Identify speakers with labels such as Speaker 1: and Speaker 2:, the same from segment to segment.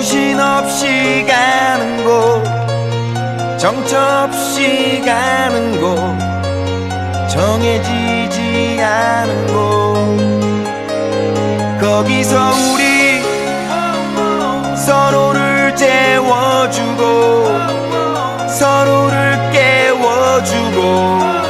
Speaker 1: 정신없이 가는 곳 정처없이 가는 곳 정해지지 않은 곳. 거기서 우리 서로를 재워주고 서로를 깨워주고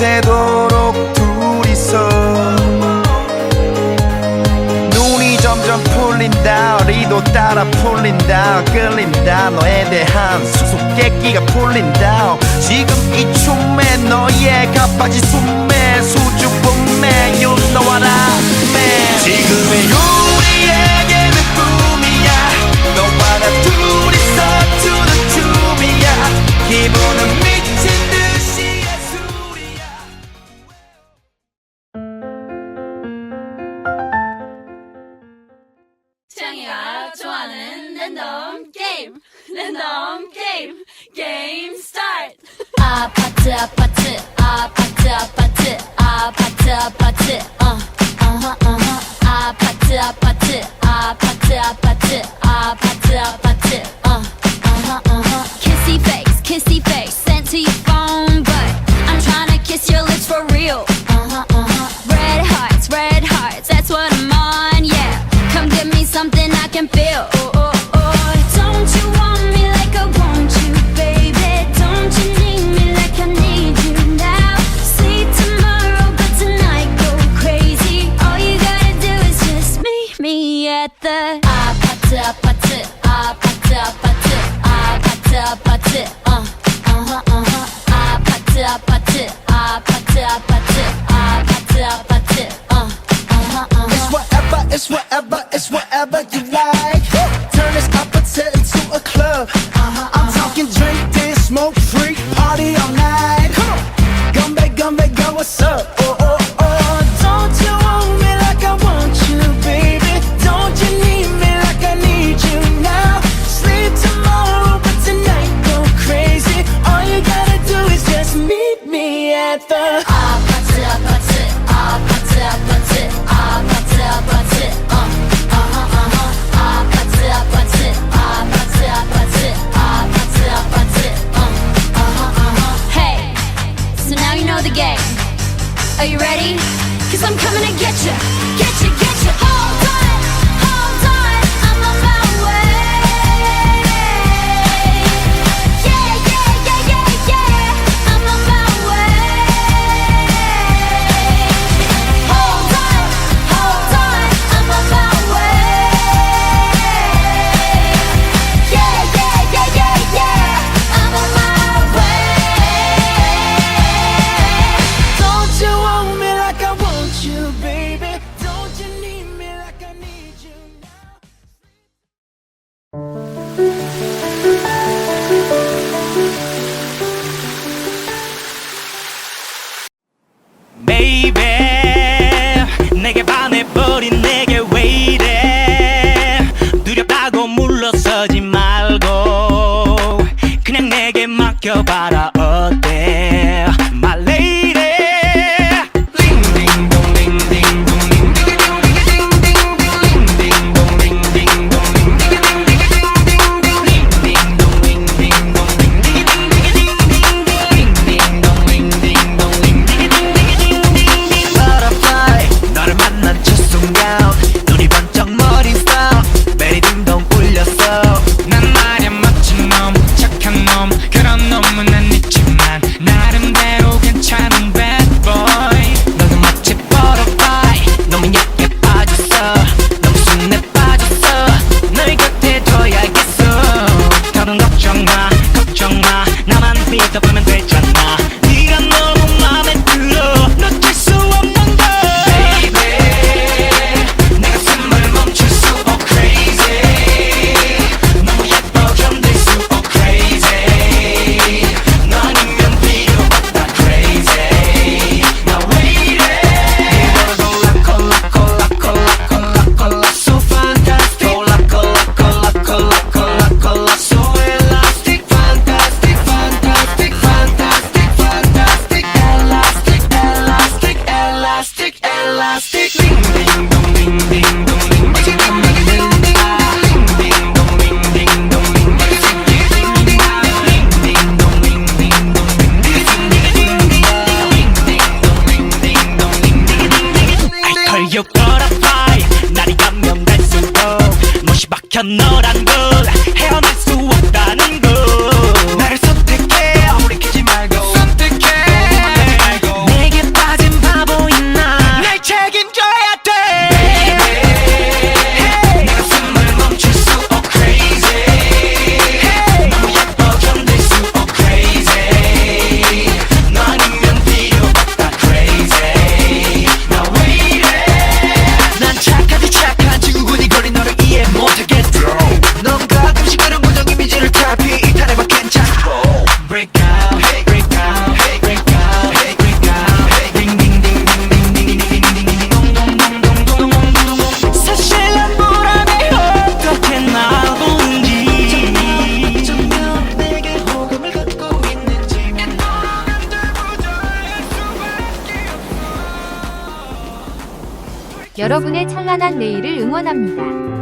Speaker 1: 밤새도록 둘이서 눈이 점점 풀린다 리도 따라 풀린다 끌린다. 너에 대한 수수께끼가 풀린다. 지금 이 춤에 너의 가빠진 숨에 수줍음에 you know what I
Speaker 2: pop, pop, pop. What's up?
Speaker 3: gonna get you.
Speaker 1: your. 소문은 있지만
Speaker 3: 나름대로 괜찮은 bad boy. 너는 멋진 버터파이 너무 약해 빠졌어. 너무 순해 빠졌어. 널 곁에 둬야겠어. 더는 걱정 마 걱정 마. 나만 믿어보면 되잖아. 참 너란
Speaker 4: 여러분의 찬란한 내일을 응원합니다.